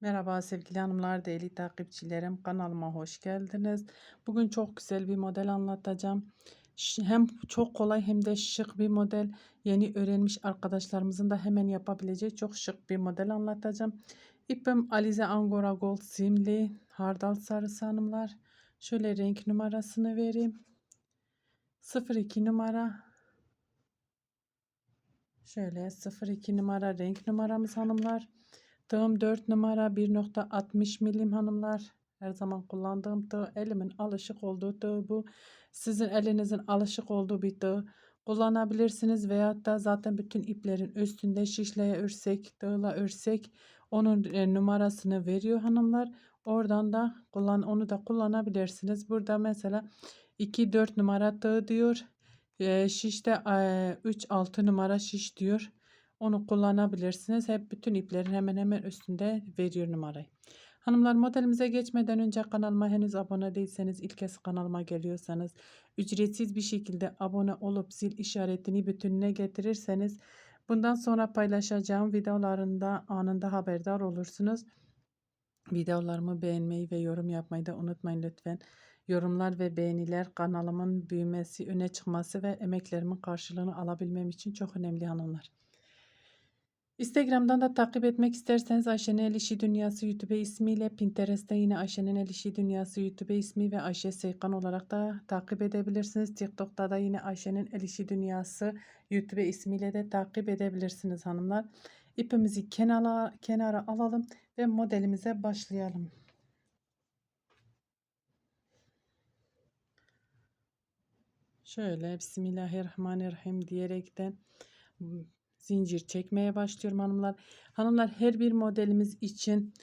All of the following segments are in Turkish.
Merhaba sevgili hanımlar, değerli takipçilerim. Kanalıma hoş geldiniz. Bugün çok güzel bir model anlatacağım. Hem çok kolay hem de şık bir model. Yeni öğrenmiş arkadaşlarımızın da hemen yapabileceği çok şık bir model anlatacağım. İpim Alize Angora Gold simli hardal sarısı hanımlar. Şöyle renk numarasını vereyim. 02 numara. Şöyle 02 numara renk numaramız hanımlar. Tığım 4 numara 1.60 milim hanımlar. Her zaman kullandığım tığ elimin alışık olduğu tığ bu. Sizin elinizin alışık olduğu bir tığ kullanabilirsiniz. Veyahut da zaten bütün iplerin üstünde şişleye örsek, tığla örsek onun e, numarasını veriyor hanımlar. Oradan da kullan onu da kullanabilirsiniz. Burada mesela 2-4 numara tığ diyor. E, şişte e, 3-6 numara şiş diyor. Onu kullanabilirsiniz. Hep bütün iplerin hemen hemen üstünde veriyor numarayı. Hanımlar modelimize geçmeden önce kanalıma henüz abone değilseniz ilk kez kanalıma geliyorsanız ücretsiz bir şekilde abone olup zil işaretini bütününe getirirseniz bundan sonra paylaşacağım videolarında anında haberdar olursunuz. Videolarımı beğenmeyi ve yorum yapmayı da unutmayın lütfen. Yorumlar ve beğeniler kanalımın büyümesi, öne çıkması ve emeklerimin karşılığını alabilmem için çok önemli hanımlar. Instagram'dan da takip etmek isterseniz Ayşe'nin El İşi Dünyası YouTube ismiyle Pinterest'te yine Ayşe'nin El İşi Dünyası YouTube ismi ve Ayşe Seykan olarak da takip edebilirsiniz. TikTok'ta da yine Ayşe'nin El İşi Dünyası YouTube ismiyle de takip edebilirsiniz hanımlar. İpimizi kenara, kenara alalım ve modelimize başlayalım. Şöyle Bismillahirrahmanirrahim diyerekten zincir çekmeye başlıyorum hanımlar. Hanımlar her bir modelimiz için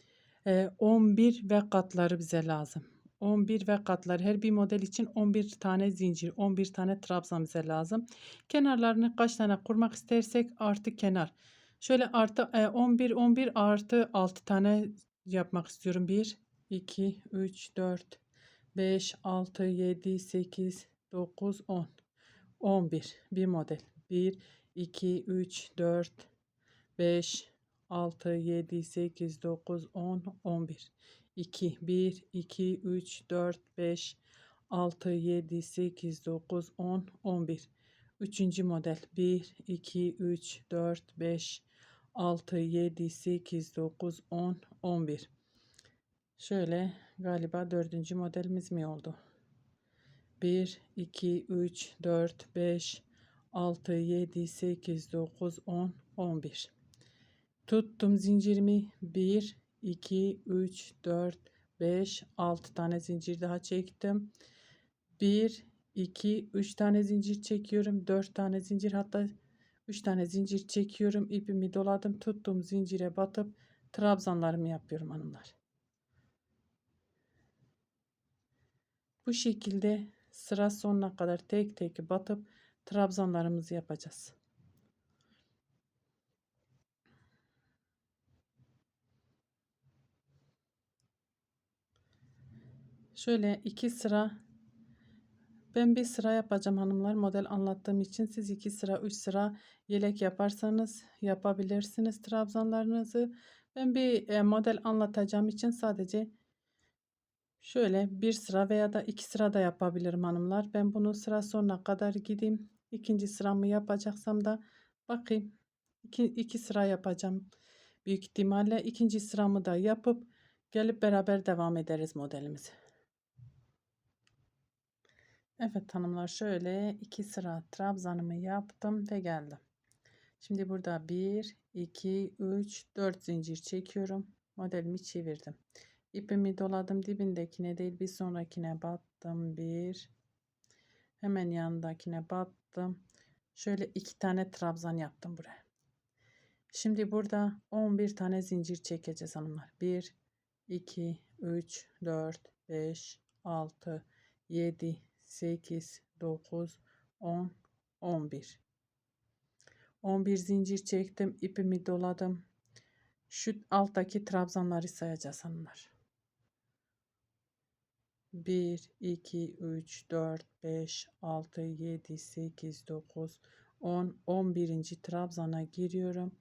11 ve katları bize lazım. 11 ve katlar her bir model için 11 tane zincir 11 tane trabzan bize lazım. Kenarlarını kaç tane kurmak istersek artı kenar. Şöyle artı 11 11 artı 6 tane yapmak istiyorum. 1 2 3 4 5 6 7 8 9 10 11 bir model. 1 2 3 4 5 6 7 8 9 10 11 2 1 2 3 4 5 6 7 8 9 10 11 Üçüncü model 1 2 3 4 5 6 7 8 9 10 11 Şöyle galiba dördüncü modelimiz mi oldu? 1 2 3 4 5 6 7 8 9 10 11 tuttum zincirimi. 1 2 3 4 5 6 tane zincir daha çektim. 1 2 3 tane zincir çekiyorum. 4 tane zincir hatta 3 tane zincir çekiyorum. İpimi doladım. Tuttum zincire batıp trabzanlarımı yapıyorum hanımlar. Bu şekilde sıra sonuna kadar tek tek batıp trabzanlarımızı yapacağız. Şöyle iki sıra ben bir sıra yapacağım hanımlar model anlattığım için siz iki sıra üç sıra yelek yaparsanız yapabilirsiniz trabzanlarınızı. Ben bir e, model anlatacağım için sadece şöyle bir sıra veya da iki sıra da yapabilirim hanımlar. Ben bunu sıra sonuna kadar gideyim ikinci sıramı yapacaksam da bakayım iki, iki sıra yapacağım büyük ihtimalle ikinci sıramı da yapıp gelip beraber devam ederiz modelimizi. Evet hanımlar şöyle iki sıra trabzanımı yaptım ve geldim. Şimdi burada 1 2 3 4 zincir çekiyorum. Modelimi çevirdim. İpimi doladım dibindekine değil bir sonrakine battım. 1 hemen yanındakine battım. Şöyle iki tane trabzan yaptım buraya. Şimdi burada 11 tane zincir çekeceğiz hanımlar. 1, 2, 3, 4, 5, 6, 7, 8, 9, 10, 11. 11 zincir çektim. ipimi doladım. Şu alttaki trabzanları sayacağız hanımlar. 1, 2, 3, 4, 5, 6, 7, 8, 9, 10, 11. trabzana giriyorum.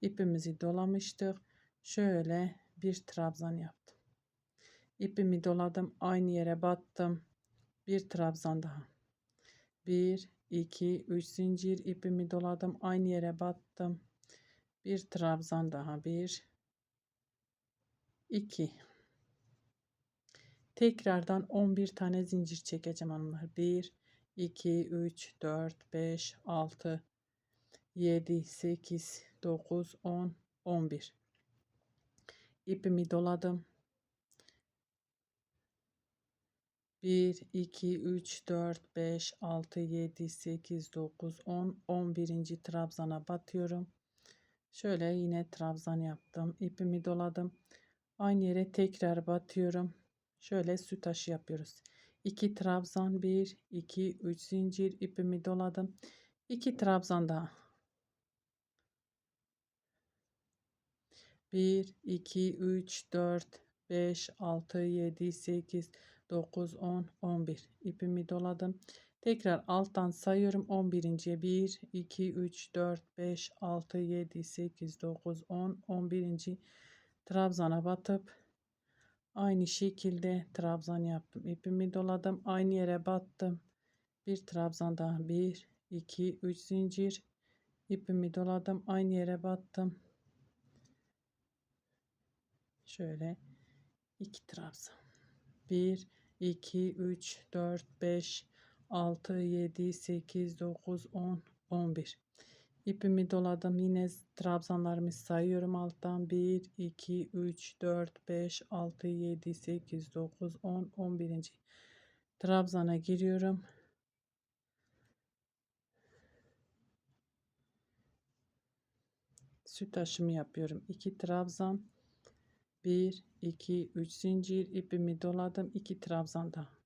İpimizi dolamıştık. Şöyle bir trabzan yaptım. İpimi doladım. Aynı yere battım. Bir trabzan daha. 1 2 3 zincir ipimi doladım. Aynı yere battım. Bir trabzan daha. 1 2 Tekrardan 11 tane zincir çekeceğim hanımlar. 1 2 3 4 5 6 7 8 9 10 11 ipimi doladım. 1 2 3 4 5 6 7 8 9 10 11. trabzana batıyorum. Şöyle yine trabzan yaptım. İpimi doladım. Aynı yere tekrar batıyorum şöyle süt taşı yapıyoruz. 2 trabzan 1 2 3 zincir ipimi doladım. 2 trabzan daha. 1 2 3 4 5 6 7 8 9 10 11 ipimi doladım. Tekrar alttan sayıyorum. 11. 1 2 3 4 5 6 7 8 9 10 11. trabzana batıp aynı şekilde trabzan yaptım ipimi doladım aynı yere battım. Bir trabzan daha 1 2 3 zincir. İpimi doladım aynı yere battım. Şöyle 2 trabzan. 1 2 3 4 5 6 7 8 9 10 11 ipimi doladım. Yine trabzanlarımı sayıyorum. Alttan 1 2 3 4 5 6 7 8 9 10 11. trabzana giriyorum. Süt taşımı yapıyorum. 2 trabzan 1 2 3 zincir ipimi doladım. 2 trabzan daha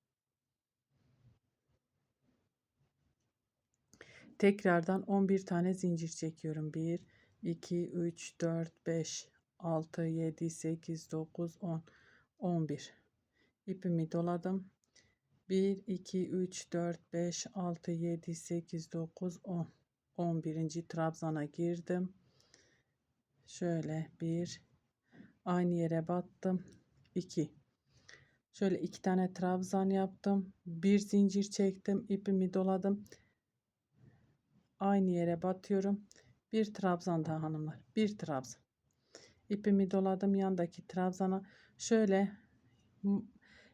tekrardan 11 tane zincir çekiyorum. 1 2 3 4 5 6 7 8 9 10 11 ipimi doladım. 1 2 3 4 5 6 7 8 9 10 11. trabzana girdim. Şöyle 1 aynı yere battım. 2 şöyle iki tane trabzan yaptım. Bir zincir çektim ipimi doladım aynı yere batıyorum. Bir trabzan daha hanımlar bir trabzan. İpimi doladım yandaki trabzana. Şöyle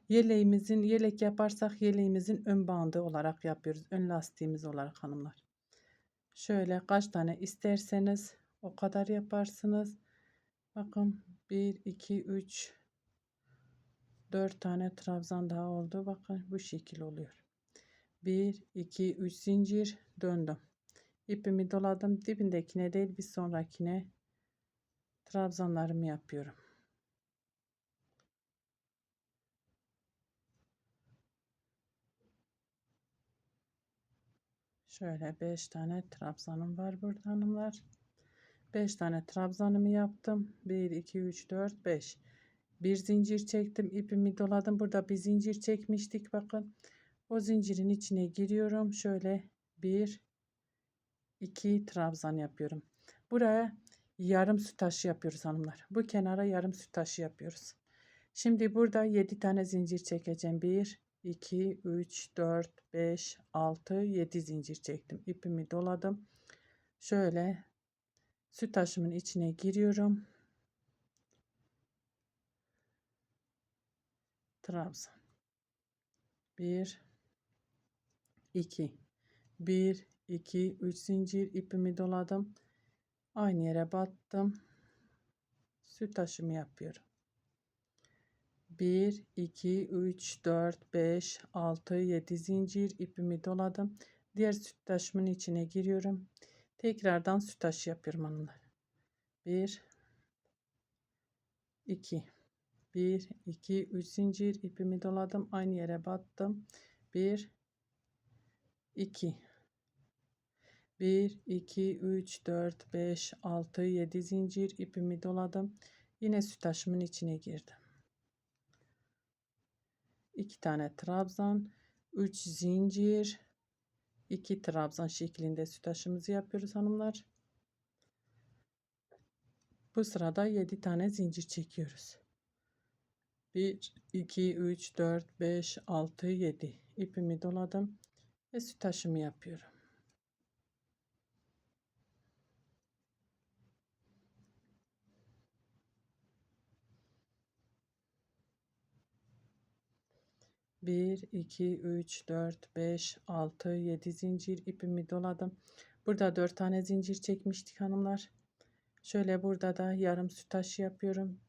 yeleğimizin yelek yaparsak yeleğimizin ön bandı olarak yapıyoruz ön lastiğimiz olarak hanımlar. Şöyle kaç tane isterseniz o kadar yaparsınız. Bakın 1 2 3 4 tane trabzan daha oldu. Bakın bu şekil oluyor. 1 2 3 zincir döndüm ipimi doladım. Dibindekine değil bir sonrakine trabzanlarımı yapıyorum. Şöyle 5 tane trabzanım var burada hanımlar. 5 tane trabzanımı yaptım. 1 2 3 4 5 bir zincir çektim ipimi doladım. Burada bir zincir çekmiştik bakın. O zincirin içine giriyorum. Şöyle 1 2 trabzan yapıyorum. Buraya yarım süt taşı yapıyoruz hanımlar. Bu kenara yarım süt taşı yapıyoruz. Şimdi burada 7 tane zincir çekeceğim. 1 2 3 4 5 6 7 zincir çektim. İpimi doladım. Şöyle süt taşımın içine giriyorum. Trabzan. 1 2 1 2 3 zincir ipimi doladım. Aynı yere battım. Süt taşımı yapıyorum. 1 2 3 4 5 6 7 zincir ipimi doladım. Diğer süt taşımın içine giriyorum. Tekrardan süt taşı yapıyorum hanımlar 1 2 1 2 3 zincir ipimi doladım. Aynı yere battım. 1 2 1 2 3 4 5 6 7 zincir ipimi doladım yine süt taşımın içine girdim 2 tane trabzan 3 zincir 2 trabzan şeklinde süt taşımızı yapıyoruz hanımlar Bu sırada 7 tane zincir çekiyoruz. 1, 2, 3, 4, 5, 6, 7. İpimi doladım ve süt taşımı yapıyorum. Bir, iki, üç, dört, beş, altı, yedi zincir ipimi doladım. Burada dört tane zincir çekmiştik hanımlar. Şöyle burada da yarım süt taşı yapıyorum.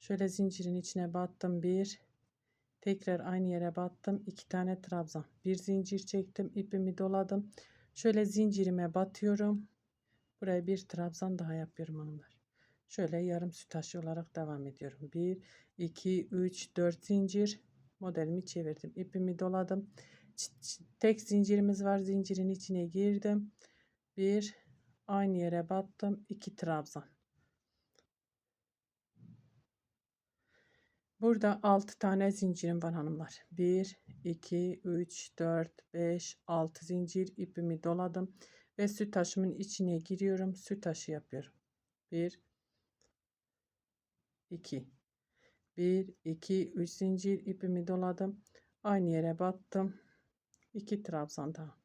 Şöyle zincirin içine battım. Bir, tekrar aynı yere battım. iki tane trabzan. Bir zincir çektim. ipimi doladım. Şöyle zincirime batıyorum. Buraya bir trabzan daha yapıyorum hanımlar. Şöyle yarım süt taşı olarak devam ediyorum. 1, 2, 3, 4 zincir modelimi çevirdim. ipimi doladım. Tek zincirimiz var. Zincirin içine girdim. Bir aynı yere battım. 2 trabzan. Burada 6 tane zincirim var hanımlar. 1, 2, 3, 4, 5, 6 zincir ipimi doladım. Ve süt taşımın içine giriyorum. Süt taşı yapıyorum. 1, 2, 1, 2, 3 zincir ipimi doladım. Aynı yere battım. 2 trabzan daha.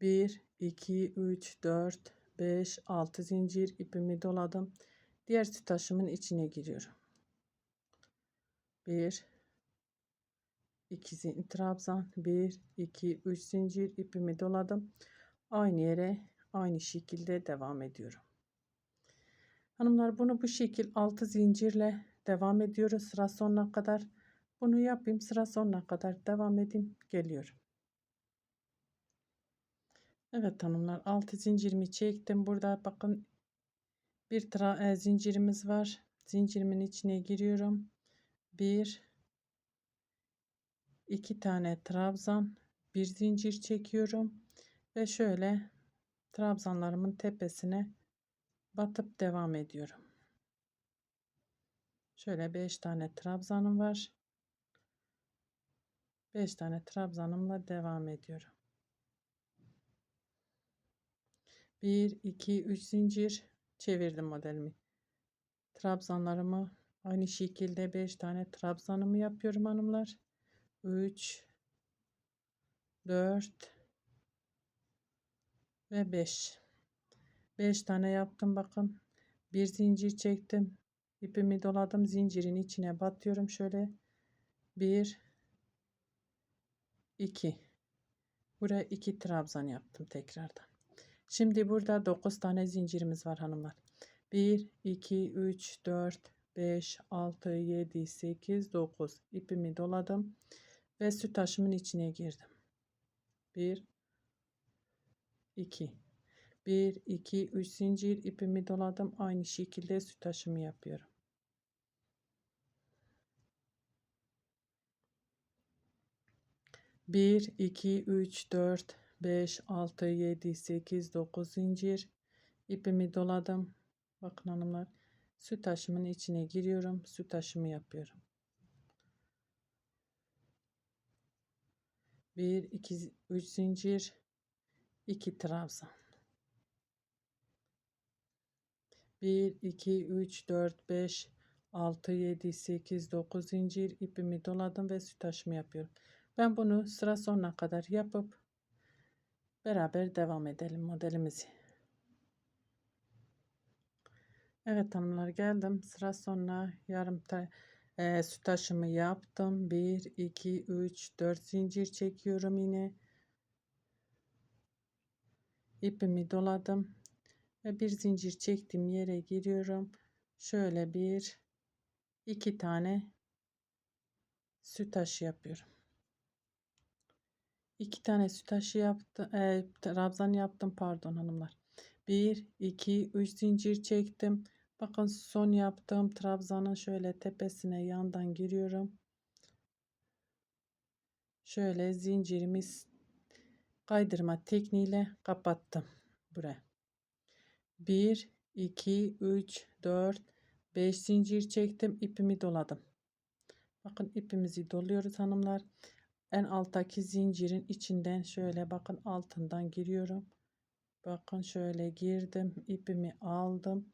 1, 2, 3, 4, 5, 6 zincir ipimi doladım. Diğer taşımın içine giriyorum. 1, 2 zincir trabzan, 1, 2, 3 zincir ipimi doladım. Aynı yere aynı şekilde devam ediyorum. Hanımlar bunu bu şekil 6 zincirle devam ediyoruz sıra sonuna kadar. Bunu yapayım sıra sonuna kadar devam edeyim geliyorum. Evet hanımlar 6 zincirimi çektim. Burada bakın bir tra e, zincirimiz var. Zincirimin içine giriyorum. Bir, iki tane trabzan, bir zincir çekiyorum ve şöyle trabzanlarımın tepesine batıp devam ediyorum. Şöyle 5 tane trabzanım var. 5 tane trabzanımla devam ediyorum. 1 2 3 zincir çevirdim modelimi. Trabzanlarımı aynı şekilde 5 tane trabzanımı yapıyorum hanımlar. 3 4 ve 5 5 tane yaptım bakın. Bir zincir çektim. ipimi doladım. Zincirin içine batıyorum şöyle. 1 2 Buraya 2 trabzan yaptım tekrardan. Şimdi burada 9 tane zincirimiz var hanımlar. 1 2 3 4 5 6 7 8 9 ipimi doladım ve süt taşımın içine girdim. 1 2 1 2 3 zincir ipimi doladım. Aynı şekilde süt taşımı yapıyorum. Bir, iki, üç, dört, beş, altı, yedi, sekiz, dokuz zincir ipimi doladım. Bakın hanımlar süt taşımın içine giriyorum. Süt taşımı yapıyorum. 1 2 3 zincir 2 trabzan 1 2 3 4 5 6 7 8 9 zincir ipimi doladım ve süt taşımı yapıyorum. Ben bunu sıra sonuna kadar yapıp beraber devam edelim modelimizi. Evet hanımlar geldim. Sıra sonuna yarım e, süt taşımı yaptım. 1, 2, 3, 4 zincir çekiyorum yine. ipimi doladım. Ve bir zincir çektim yere giriyorum. Şöyle bir, iki tane süt taşı yapıyorum. İki tane süt taşı yaptım. E, trabzan yaptım pardon hanımlar. 1, 2, 3 zincir çektim. Bakın son yaptığım trabzanın şöyle tepesine yandan giriyorum. Şöyle zincirimiz kaydırma tekniğiyle kapattım buraya. 1 2 3 4 5 zincir çektim ipimi doladım. Bakın ipimizi doluyoruz hanımlar. En alttaki zincirin içinden şöyle bakın altından giriyorum. Bakın şöyle girdim. ipimi aldım.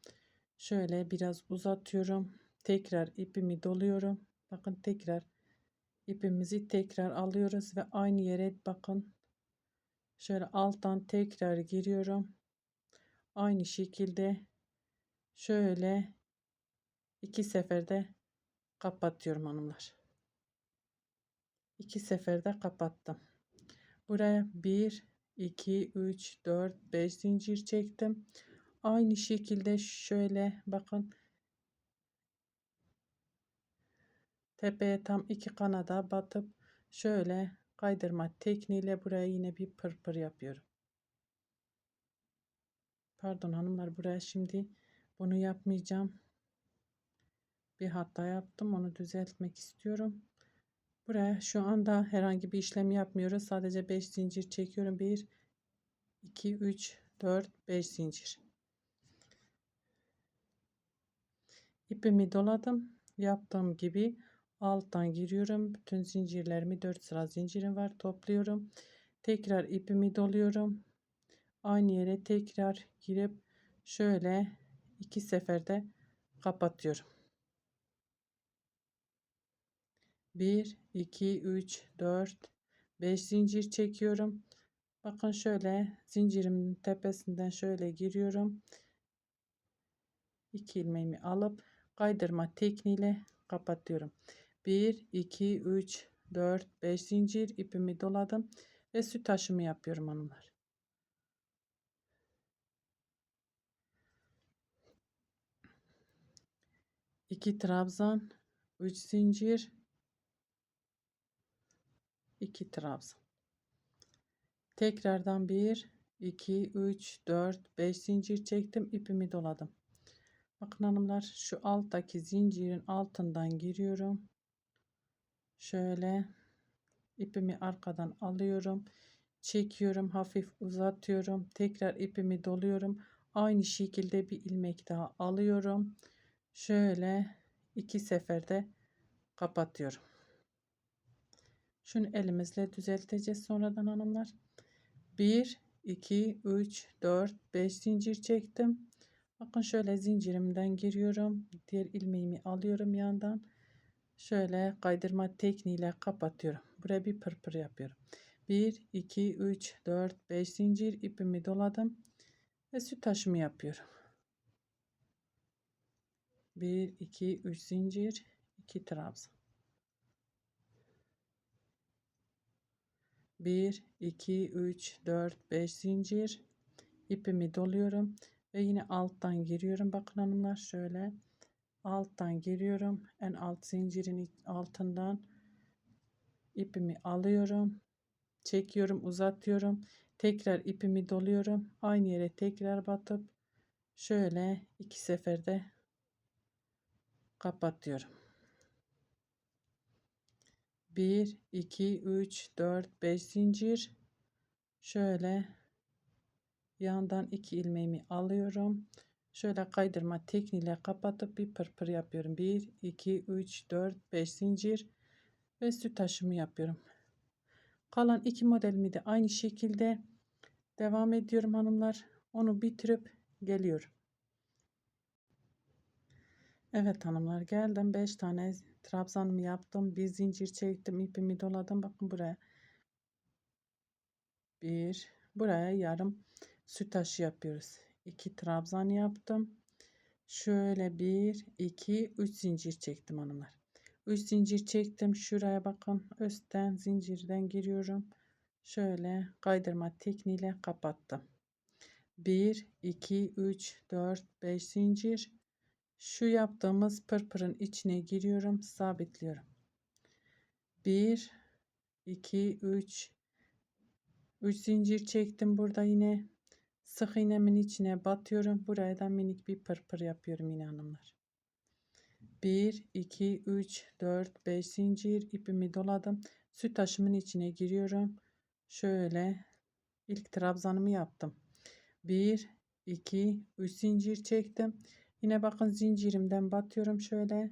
Şöyle biraz uzatıyorum. Tekrar ipimi doluyorum. Bakın tekrar ipimizi tekrar alıyoruz ve aynı yere bakın. Şöyle alttan tekrar giriyorum. Aynı şekilde şöyle iki seferde kapatıyorum hanımlar. İki seferde kapattım. Buraya 1 2 3 4 5 zincir çektim. Aynı şekilde şöyle bakın tepeye tam iki kanada batıp şöyle kaydırma tekniğiyle buraya yine bir pırpır yapıyorum. Pardon hanımlar buraya şimdi bunu yapmayacağım. Bir hata yaptım onu düzeltmek istiyorum. Buraya şu anda herhangi bir işlem yapmıyoruz. Sadece 5 zincir çekiyorum. 1 2 3 4 5 zincir. İpimi doladım. Yaptığım gibi alttan giriyorum. Bütün zincirlerimi 4 sıra zincirim var. Topluyorum. Tekrar ipimi doluyorum. Aynı yere tekrar girip şöyle iki seferde kapatıyorum. 1 2 3 4 5 zincir çekiyorum. Bakın şöyle zincirimin tepesinden şöyle giriyorum. 2 ilmeğimi alıp kaydırma tekniğiyle kapatıyorum. 1 2 3 4 5 zincir ipimi doladım ve süt taşımı yapıyorum hanımlar. İki trabzan, 3 zincir, 2 trabzan. Tekrardan 1 2 3 4 5 zincir çektim, ipimi doladım. Bakın hanımlar şu alttaki zincirin altından giriyorum. Şöyle ipimi arkadan alıyorum. Çekiyorum, hafif uzatıyorum. Tekrar ipimi doluyorum. Aynı şekilde bir ilmek daha alıyorum. Şöyle iki seferde kapatıyorum. Şunu elimizle düzelteceğiz sonradan hanımlar. 1 2 3 4 5 zincir çektim. Bakın şöyle zincirimden giriyorum. Diğer ilmeğimi alıyorum yandan. Şöyle kaydırma tekniğiyle kapatıyorum. Buraya bir pırpır yapıyorum. 1 2 3 4 5 zincir ipimi doladım ve süt taşımı yapıyorum. 1 2 3 zincir 2 trabzan. 1 2 3 4 5 zincir. İpimi doluyorum ve yine alttan giriyorum bakın hanımlar şöyle. Alttan giriyorum en alt zincirin altından ipimi alıyorum çekiyorum uzatıyorum. Tekrar ipimi doluyorum aynı yere tekrar batıp şöyle iki seferde kapatıyorum. 1 2 3 4 5 zincir. Şöyle yandan iki ilmeğimi alıyorum. Şöyle kaydırma tekniğiyle kapatıp bir pırpır yapıyorum. 1 2 3 4 5 zincir ve süt taşımı yapıyorum. Kalan iki modelimi de aynı şekilde devam ediyorum hanımlar. Onu bitirip geliyorum Evet hanımlar geldim. 5 tane trabzanımı yaptım. Bir zincir çektim ipimi doladım. Bakın buraya. Bir buraya yarım süt taşı yapıyoruz. 2 trabzan yaptım. Şöyle 1 2 3 zincir çektim hanımlar. 3 zincir çektim. Şuraya bakın üstten zincirden giriyorum. Şöyle kaydırma tekniğiyle kapattım. 1 2 3 4 5 zincir şu yaptığımız pırpırın içine giriyorum sabitliyorum. 1 2 3 3 zincir çektim burada yine. Sık iğnemin içine batıyorum. Buraya da minik bir pırpır yapıyorum yine hanımlar. 1 2 3 4 5 zincir ipimi doladım. Süt taşımın içine giriyorum. Şöyle ilk trabzanımı yaptım. 1 2 3 zincir çektim Yine bakın zincirimden batıyorum şöyle.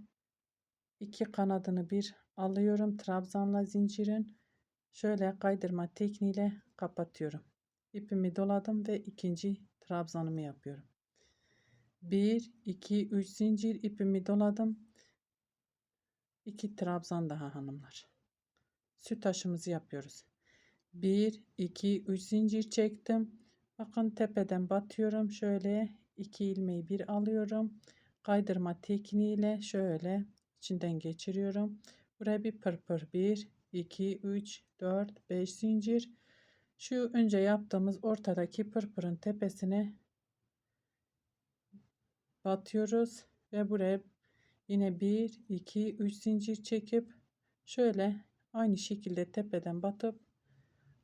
iki kanadını bir alıyorum. Trabzanla zincirin. Şöyle kaydırma tekniğiyle kapatıyorum. ipimi doladım ve ikinci trabzanımı yapıyorum. 1 2 3 zincir ipimi doladım. 2 trabzan daha hanımlar. Süt taşımızı yapıyoruz. 1 2 3 zincir çektim. Bakın tepeden batıyorum. Şöyle 2 ilmeği bir alıyorum. Kaydırma tekniğiyle şöyle içinden geçiriyorum. Buraya bir pırpır 1 2 3 4 5 zincir. Şu önce yaptığımız ortadaki pırpırın tepesine batıyoruz ve buraya yine 1 2 3 zincir çekip şöyle aynı şekilde tepeden batıp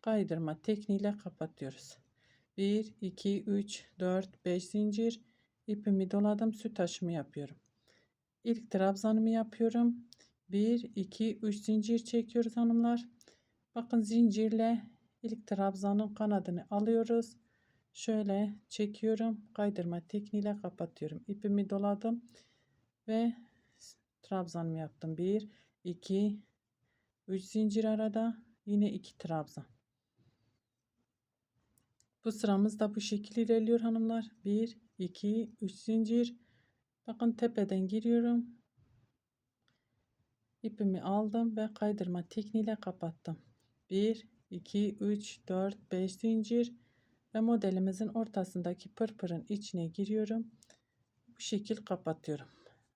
kaydırma tekniğiyle kapatıyoruz. 1 2 3 4 5 zincir ipimi doladım süt taşımı yapıyorum. İlk trabzanımı yapıyorum. 1 2 3 zincir çekiyoruz hanımlar. Bakın zincirle ilk trabzanın kanadını alıyoruz. Şöyle çekiyorum. Kaydırma tekniğiyle kapatıyorum. İpimi doladım ve trabzanımı yaptım. 1 2 3 zincir arada yine 2 trabzan. Bu sıramız da bu şekilde ilerliyor hanımlar. 1 2 3 zincir. Bakın tepeden giriyorum. İpimi aldım ve kaydırma tekniğiyle kapattım. 1 2 3 4 5 zincir ve modelimizin ortasındaki pırpırın içine giriyorum. Bu şekil kapatıyorum.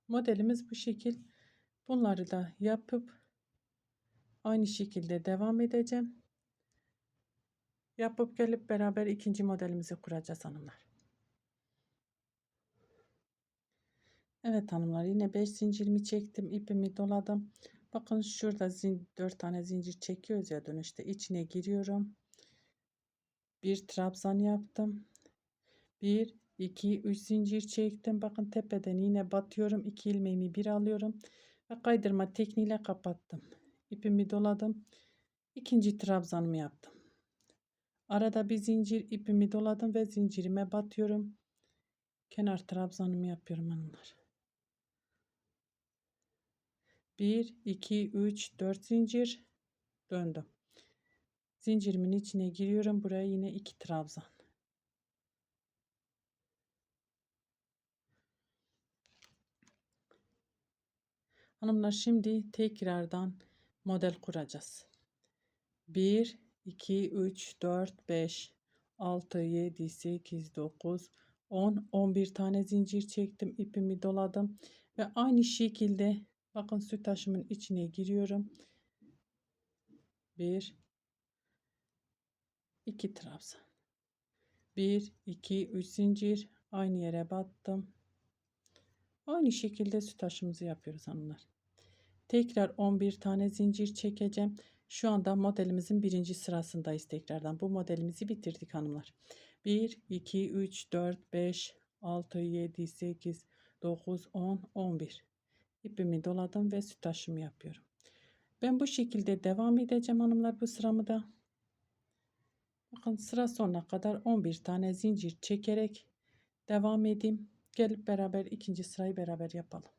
Modelimiz bu şekil. Bunları da yapıp aynı şekilde devam edeceğim. Yapıp gelip beraber ikinci modelimizi kuracağız hanımlar. Evet hanımlar yine 5 zincirimi çektim. ipimi doladım. Bakın şurada zin 4 tane zincir çekiyoruz ya dönüşte içine giriyorum. Bir trabzan yaptım. 1 2 3 zincir çektim. Bakın tepeden yine batıyorum. 2 ilmeğimi bir alıyorum ve kaydırma tekniğiyle kapattım. İpimi doladım. İkinci trabzanımı yaptım. Arada bir zincir ipimi doladım ve zincirime batıyorum. Kenar trabzanımı yapıyorum hanımlar. 1 2 3 4 zincir döndüm. Zincirimin içine giriyorum. Buraya yine 2 trabzan. Hanımlar şimdi tekrardan model kuracağız. 1 2 3 4 5 6 7 8 9 10 11 tane zincir çektim. ipimi doladım ve aynı şekilde bakın süt taşımın içine giriyorum. 1 2 trabzan. 1 2 3 zincir aynı yere battım. Aynı şekilde süt taşımızı yapıyoruz hanımlar. Tekrar 11 tane zincir çekeceğim. Şu anda modelimizin birinci sırasındayız tekrardan. Bu modelimizi bitirdik hanımlar. 1, 2, 3, 4, 5, 6, 7, 8, 9, 10, 11. İpimi doladım ve süt taşımı yapıyorum. Ben bu şekilde devam edeceğim hanımlar bu sıramı da. Bakın sıra sonuna kadar 11 tane zincir çekerek devam edeyim. Gelip beraber ikinci sırayı beraber yapalım.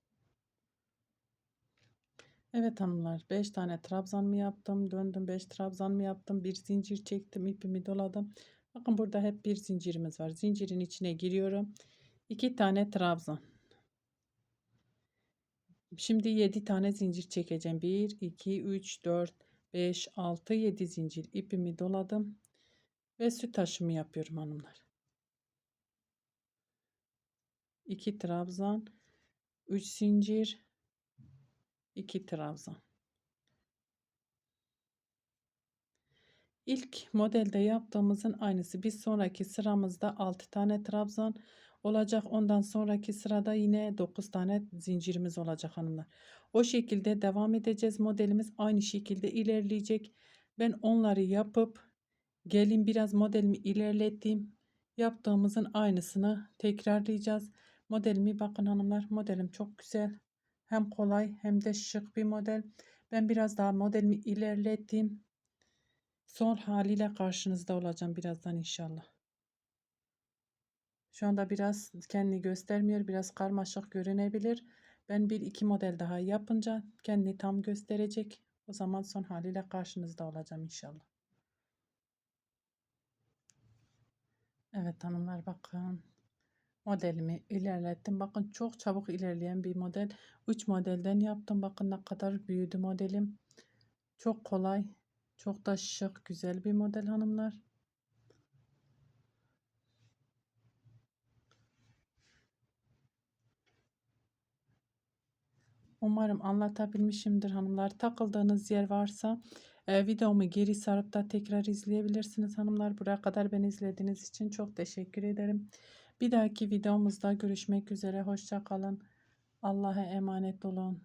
Evet hanımlar 5 tane trabzan mı yaptım döndüm 5 trabzan mı yaptım bir zincir çektim ipimi doladım. Bakın burada hep bir zincirimiz var. Zincirin içine giriyorum. 2 tane trabzan. Şimdi 7 tane zincir çekeceğim. 1 2 3 4 5 6 7 zincir ipimi doladım ve süt taşımı yapıyorum hanımlar. 2 trabzan 3 zincir 2 trabzan. İlk modelde yaptığımızın aynısı. Bir sonraki sıramızda 6 tane trabzan olacak. Ondan sonraki sırada yine 9 tane zincirimiz olacak hanımlar. O şekilde devam edeceğiz. Modelimiz aynı şekilde ilerleyecek. Ben onları yapıp gelin biraz modelimi ilerlettim. Yaptığımızın aynısını tekrarlayacağız. Modelimi bakın hanımlar. Modelim çok güzel. Hem kolay hem de şık bir model. Ben biraz daha modelimi ilerlettim. Son haliyle karşınızda olacağım birazdan inşallah. Şu anda biraz kendini göstermiyor. Biraz karmaşık görünebilir. Ben bir iki model daha yapınca kendini tam gösterecek. O zaman son haliyle karşınızda olacağım inşallah. Evet hanımlar bakın. Modelimi ilerlettim. Bakın çok çabuk ilerleyen bir model. 3 modelden yaptım. Bakın ne kadar büyüdü modelim. Çok kolay. Çok da şık, güzel bir model hanımlar. Umarım anlatabilmişimdir hanımlar. Takıldığınız yer varsa e, videomu geri sarıp da tekrar izleyebilirsiniz hanımlar. Buraya kadar beni izlediğiniz için çok teşekkür ederim. Bir dahaki videomuzda görüşmek üzere. Hoşça kalın. Allah'a emanet olun.